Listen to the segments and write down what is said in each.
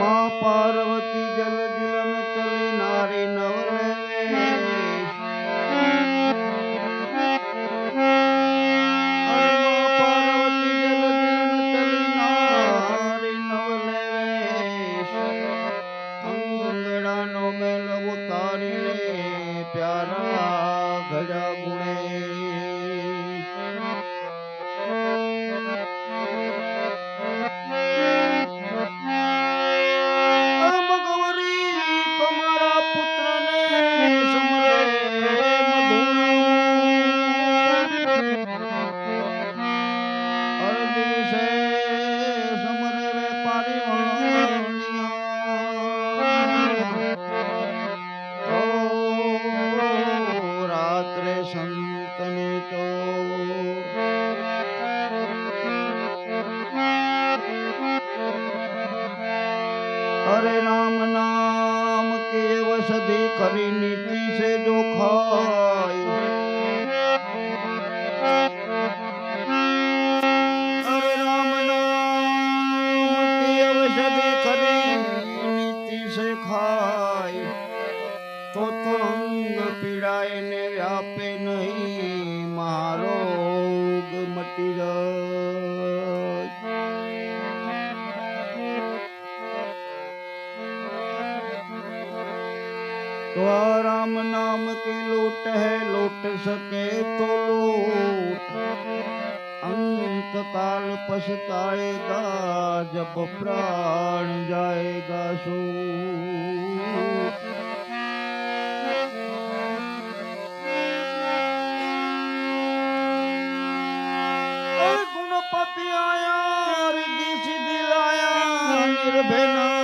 માં પાર્વતી જલ દિલન ચલે નારી નવલે પ્યારા ઘડા ગુણે હરે રામ નામ કેવ સધી કરી નીતિ સે જો ખાય. હરે રામ નામ કેવ કરી નીતિ સે ખાય. તો તો અંગ પીડાય ને વ્યાપે નહીં, મારો મટી જાય. રામ નામ કે લોટ હે, લોટ સકે તો લોટ. અંત કાલ પછતાએગા જબ પ્રાણ જાએગા સો ગુણપતિ આયા દિશ દિલાયા નિર્ભના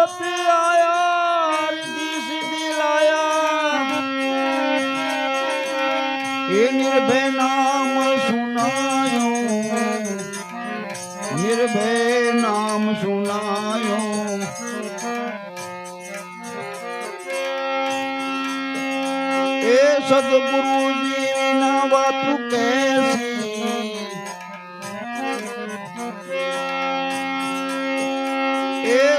ગુણપતિ આયા રિદ્ધિ સિદ્ધિ લાયા. એ નિર્ભય નામ સુનાયો નિર્ભય સદગુરુજી ના વાત કેસી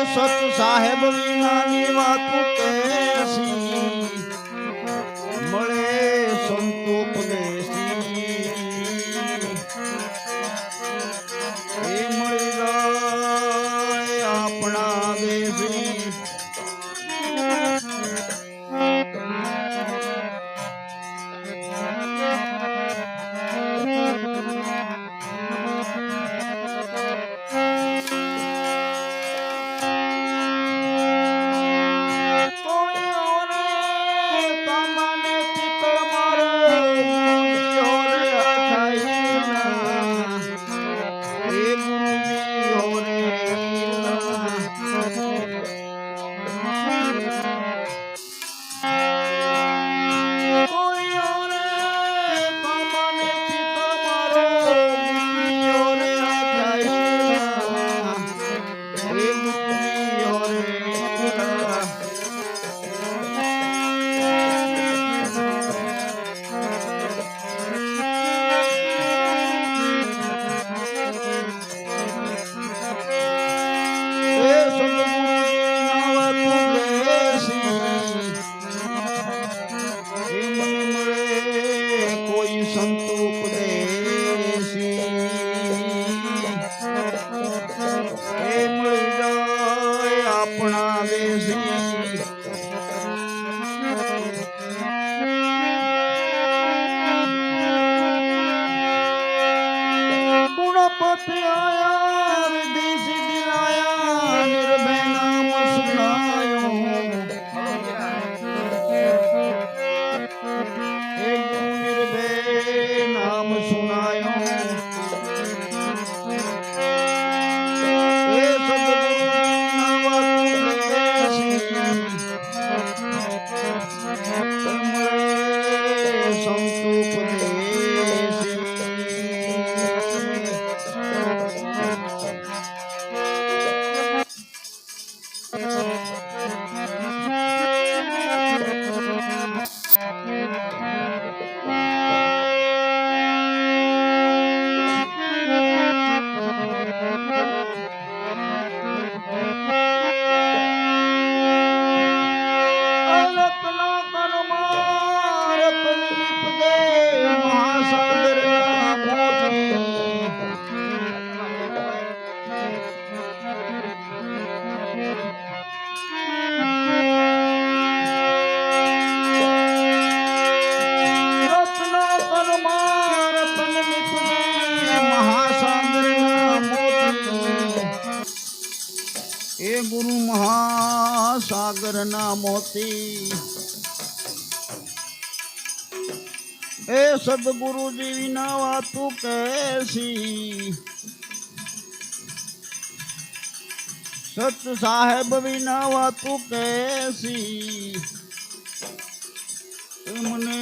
સત સાહેબ વિનાની વાતું કેસી मोतिया સાગરના મોતી એ સદગુરુજી વિના વાતું કેસી સત સાહેબ વિના વાતું કેસી મને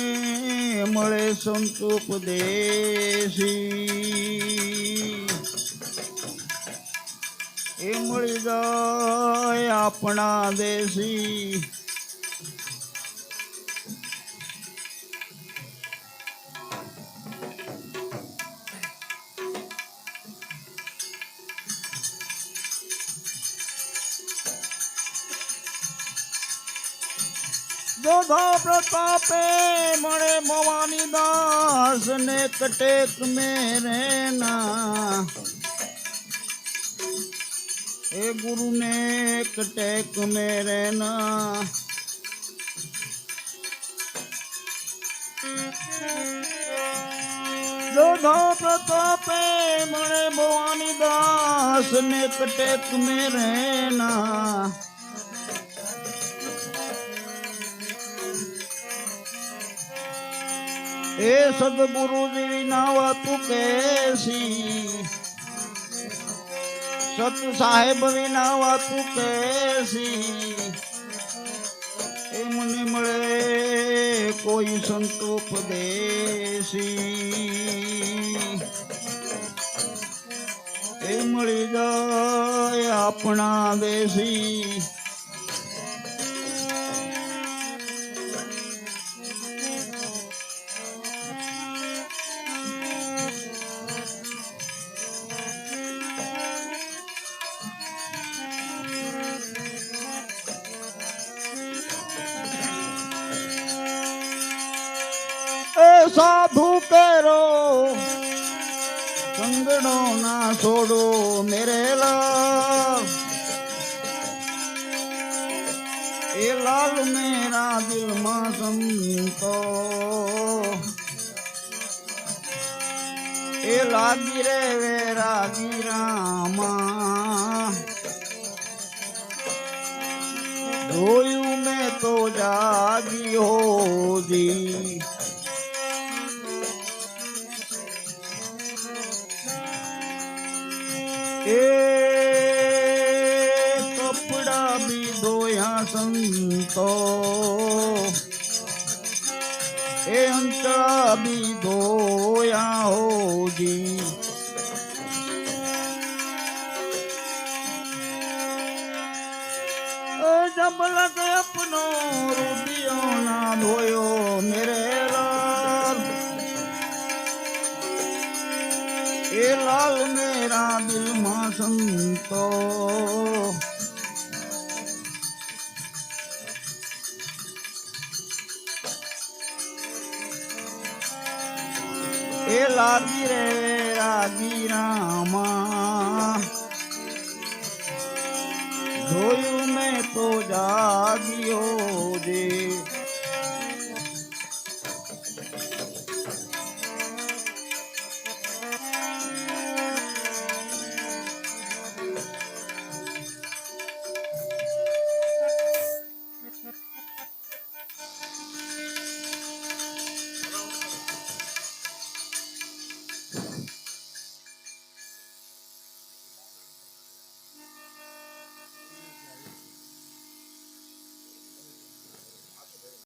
મળે સંતોપ ઉપદેશી એ મળી જાય આપણા દેશી. દોધા પ્રતાપે મળે ભવાની દાસ ને કટેક મેરે ના એ ગુરુ ને કટેક મેરે ના. દોધા પ્રતાપે મળે ભવાની દાસ, ને કટેક મેરે ના. એ સદગુરુજી વિના વાતું કેસી. સત સાહેબ વિના વાતું કેસી એ મને મળે કોઈ સંતોપ દેશી એ મળી જાય આપણા દેશી. સાધુ કરો સંગણો ના છોડો મેરેલા. એ લાલ મેરા દિલમાં સંતો. એ લાગી રે વેરાગી રામા. જોયું મેં તો જાગી સંતો એ અંતરા બી ધોયા હોજી જબલક અપનો રૂપિયો ના ધોયો મેરે લાલ મેરા દિલમાં સંતો